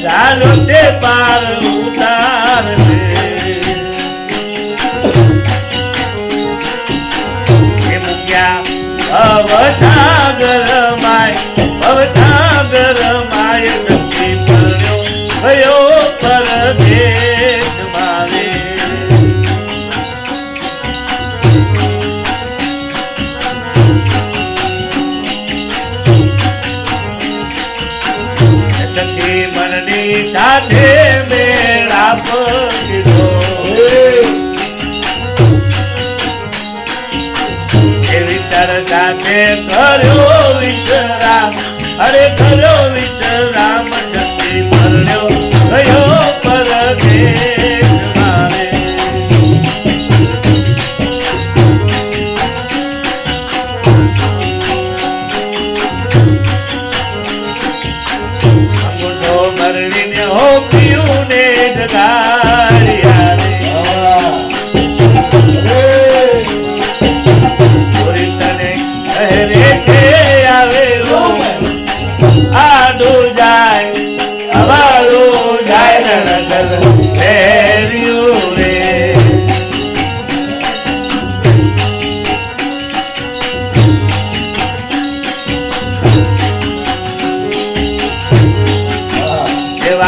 I ya no te paro સાથે મેળા પકડો. એવી તર સાથે કર્યો વિચરા. અરે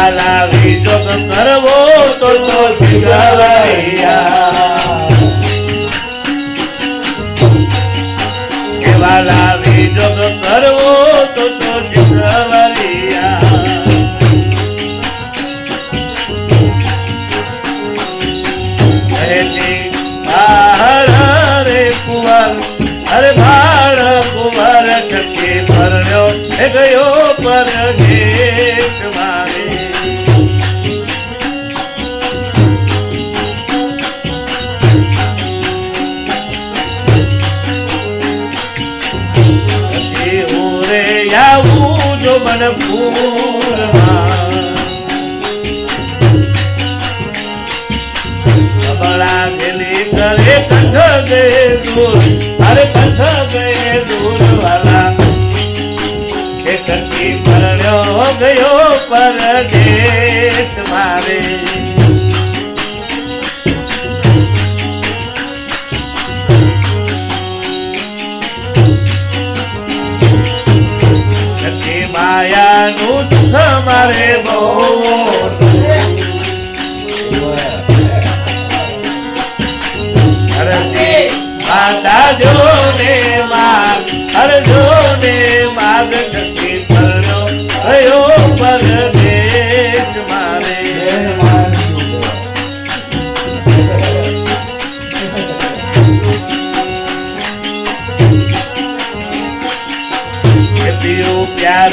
લાલા વિજો કરવો તો તો વાલા વિજો કરવો તો તો રે કુંવર અરે ભાળ કુંવર થકી ભરણ્યો ગયો અરે કંઠ ગયે દૂરવાલા એ કંઠી પરણ્યો ગયો પરદેશ મારે નું દુઃખ મારે બહુ જો ને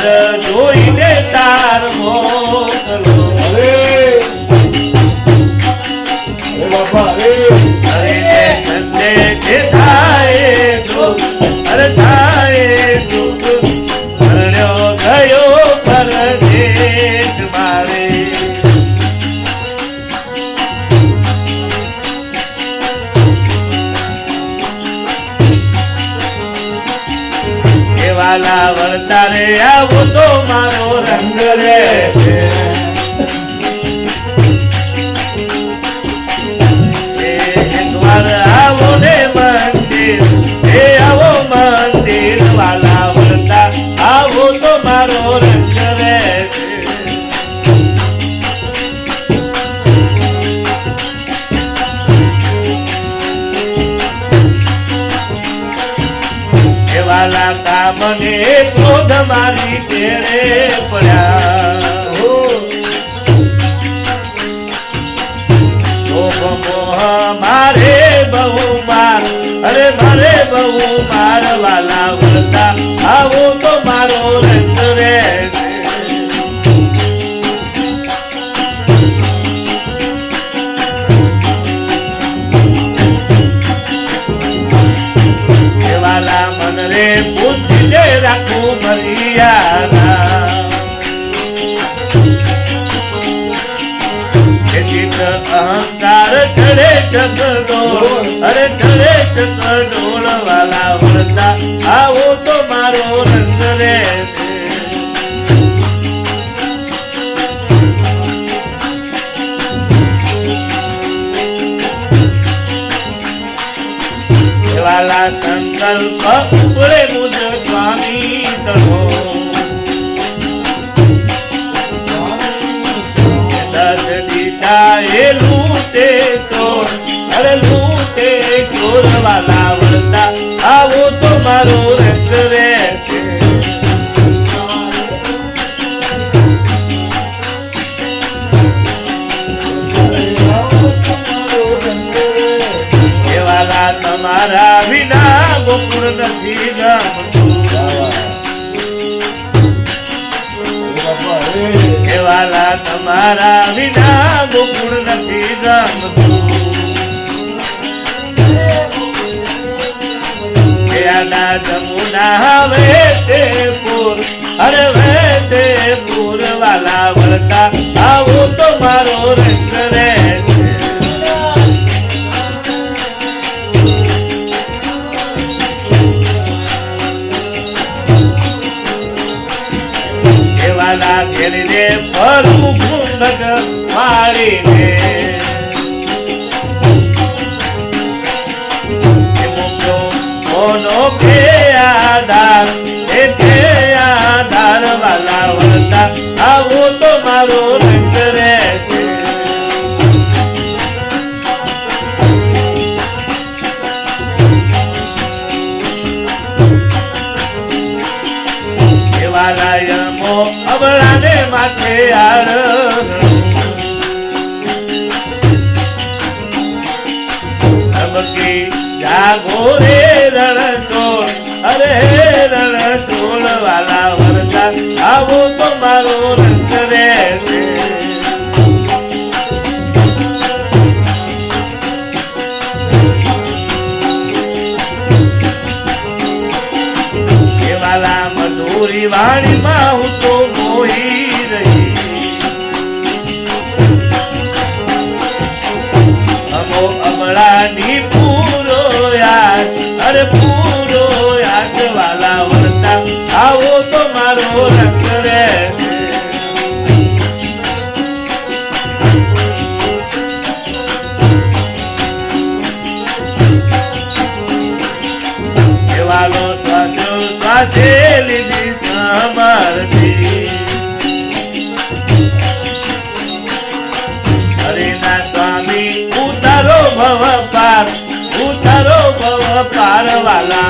તાર જોઈને તાર મો મારા વળતારે આવો તો મારો રંગ રે. મારી તેરે પડ્યા. મારે બહુ માર, અરે મારે બહુ માર વાલા આવું તો મારો રંગ રે. વાલા મન રે બુદ્ધિ રાખું મર્યાદા. ચિત અહંકાર કરે ચકડો અરે કરે ચકડોળ વાલા વરતા આવો તો મારો રંગ રે વાલા સંકલ્પ ઉપરે દીધા એ લૂટે અરે લૂટે ચોર વાલા આવો તો મારો રંગ રે છે. એ વાલા તમારા વિના ગોકુળ નથી તમારા વિના ગોકુળ નથી ગમતું એ જમુના હવે તે પૂર અરે તે પૂર વાલા વળતા આવો તો મારો રંગ રે. એવાના ઘેરીને ફરું મારીને. એ મૂકો મોનો કે આધાર એ કે આધાર વાલા વળતા, આવો તો મારો રંગ રે છે. અબળાને માથે આળ ધમકી જાગો રે રણછોડ અરે રણછોડ વાલા વરતા આવો તો મારો રંગ રે વાલા મધુરી વાણીમાં હું અમળાની પૂરો યાદ. અરે પૂરો યાદ વાલા વરતા, આવો તો મારો રંગ રે. વાલો સાચો સાચે લીધી સામરથી ભવ ભવ પાર વાલા